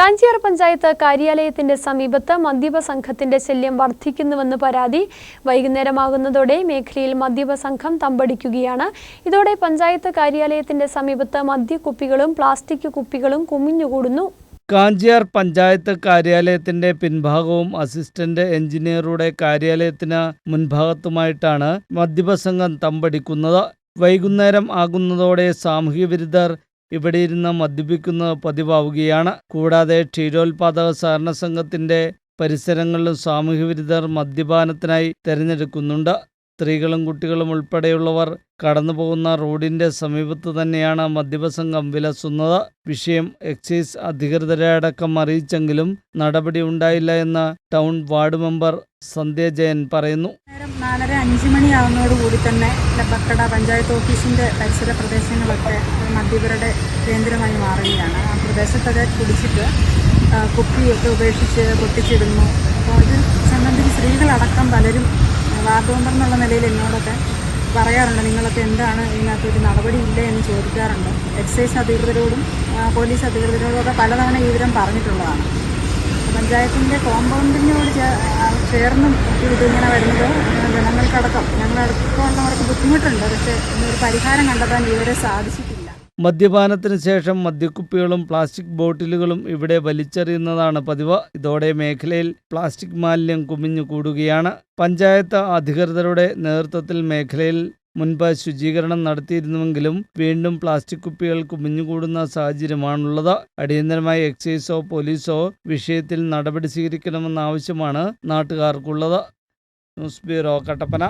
കാഞ്ചിയാർ പഞ്ചായത്ത് കാര്യാലയത്തിന്റെ സമീപത്ത് മദ്യപ സംഘത്തിന്റെ ശല്യം വർദ്ധിക്കുന്നുവെന്ന് പരാതി വൈകുന്നേരമാകുന്നതോടെ മേഖലയിൽ മദ്യപ സംഘം തമ്പടിക്കുകയാണ്. ഇതോടെ പഞ്ചായത്ത് കാര്യാലയത്തിന്റെ സമീപത്ത് മദ്യക്കുപ്പികളും പ്ലാസ്റ്റിക് കുപ്പികളും കുമിഞ്ഞുകൂടുന്നു. കാഞ്ചിയാർ പഞ്ചായത്ത് കാര്യാലയത്തിന്റെ പിൻഭാഗവും അസിസ്റ്റന്റ് എഞ്ചിനീയറുടെ കാര്യാലയത്തിന് മുൻഭാഗത്തുമായിട്ടാണ് മദ്യപസംഘം തമ്പടിക്കുന്നത്. വൈകുന്നേരം ആകുന്നതോടെ സാമൂഹ്യ വിരുദ്ധർ ഇവിടെ ഇരുന്ന് മദ്യപിക്കുന്നത് പതിവാവുകയാണ്. കൂടാതെ ക്ഷീരോത്പാദക സഹകരണ സംഘത്തിന്റെ പരിസരങ്ങളിലും സാമൂഹ്യ വിരുദ്ധർ മദ്യപാനത്തിനായി തെരഞ്ഞെടുക്കുന്നുണ്ട്. സ്ത്രീകളും കുട്ടികളും ഉൾപ്പെടെയുള്ളവർ കടന്നു പോകുന്ന റോഡിന്റെ സമീപത്ത് തന്നെയാണ് മദ്യപസംഘം വിലസുന്നത്. വിഷയം എക്സൈസ് അധികൃതരെ അടക്കം അറിയിച്ചെങ്കിലും നടപടി ഉണ്ടായില്ല എന്ന് town ward member Sandhya Jayan പറയുന്നു. നാലര അഞ്ച് മണിയാവുന്നതോടുകൂടി തന്നെ ലബക്കട പഞ്ചായത്ത് ഓഫീസിന്റെ പരിസര പ്രദേശങ്ങളൊക്കെ മദ്യപരുടെ കേന്ദ്രമായി മാറുകയാണ്. ആ പ്രദേശത്തൊക്കെ കുടിച്ചിട്ട് കുപ്പിയൊക്കെ ഉപേക്ഷിച്ച് പൊട്ടിച്ചിടുന്നു. അപ്പോൾ ഇത് സംബന്ധിച്ച് സ്ത്രീകളടക്കം പലരും വാർഡ് മെമ്പർ എന്നുള്ള നിലയിൽ എന്നോടൊക്കെ പറയാറുണ്ട് നിങ്ങളൊക്കെ എന്താണ് ഇതിനകത്ത് ഒരു ഇല്ല? എന്ന് ചോദിക്കാറുണ്ട്. എക്സൈസ് അധികൃതരോടും പോലീസ് അധികൃതരോടും ഒക്കെ പലതവണ ഈ വിവരം പറഞ്ഞിട്ടുള്ളതാണ്. പഞ്ചായത്തിന്റെ കോമ്പൗണ്ടിനോട് ചേർന്നും ഒക്കെ ഇതിങ്ങനെ വരുന്നത് ജനങ്ങൾക്കടക്കം. ഞങ്ങളടക്കമുള്ളവർക്ക് ബുദ്ധിമുട്ടുണ്ട്. പക്ഷേ ഇന്നൊരു പരിഹാരം കണ്ടെത്താൻ ഇവരെ സാധിച്ചിട്ടില്ല. മദ്യപാനത്തിന് ശേഷം മദ്യക്കുപ്പികളും പ്ലാസ്റ്റിക് ബോട്ടിലുകളും ഇവിടെ വലിച്ചെറിയുന്നതാണ് പതിവ്. ഇതോടെ മേഖലയിൽ പ്ലാസ്റ്റിക് മാലിന്യം കുമിഞ്ഞു കൂടുകയാണ്. പഞ്ചായത്ത് അധികൃതരുടെ നേതൃത്വത്തിൽ മേഖലയിൽ മുൻപ് ശുചീകരണം നടത്തിയിരുന്നുവെങ്കിലും വീണ്ടും പ്ലാസ്റ്റിക് കുപ്പികൾ കുമിഞ്ഞുകൂടുന്ന സാഹചര്യമാണുള്ളത്. അടിയന്തരമായി എക്സൈസോ പോലീസോ വിഷയത്തിൽ നടപടി സ്വീകരിക്കണമെന്ന ആവശ്യമാണ് നാട്ടുകാർക്കുള്ളത്. News bureau Kattappana.